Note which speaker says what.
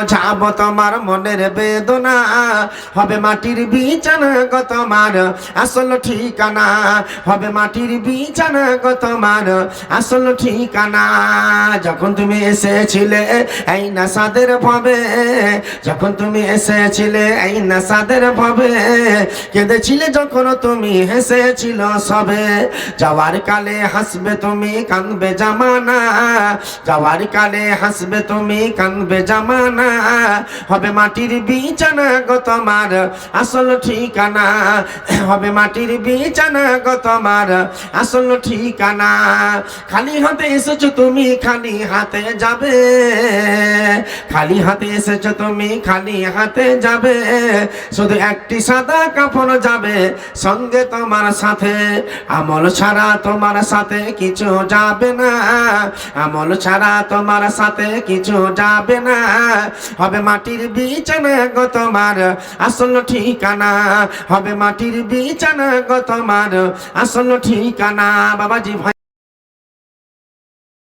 Speaker 1: বোঝাবো তোমার মনের বেদনা। হবে মাটির বিছানা গো তোমার, আসল ঠিকানা। হবে মাটির বিছানা গো তোমার, আসল ঠিকানা। যখন তুমি এসেছিলে এই নাসাদের ভবে, যখন তুমি এসেছিলে এই নাসাদের ভবে, কেঁদেছিলে যখন তুমি হেসেছিল সবে। যাওয়ার কালে হাসবে তুমি, কানবে জামানা। যাওয়ার কালে হাসবে তুমি, কানবে জামানা। হবে মাটির বিছানা গো তোমার, আসল ঠিকানা। হবে মাটির বিছানা গো তোমার, আসল ঠিকানা। খালি হাতে এসেছ তুমি, খালি হাতে যাবে। খালি হাতে এসেছ তুমি, খালি হাতে যাবে। শুধু একটি সাদা কাপড় যাবে সঙ্গে তোমার সাথে। আমল ছাড়া তোমার সাথে কিছু যাবে না। আমল ছাড়া তোমার সাথে কিছু যাবে না। হবে মাটির বিছানা গো তোমার, আসল ঠিকানা। হবে মাটির বিছানা গো তোমার, আসল ঠিকানা। বাবাজি ভাই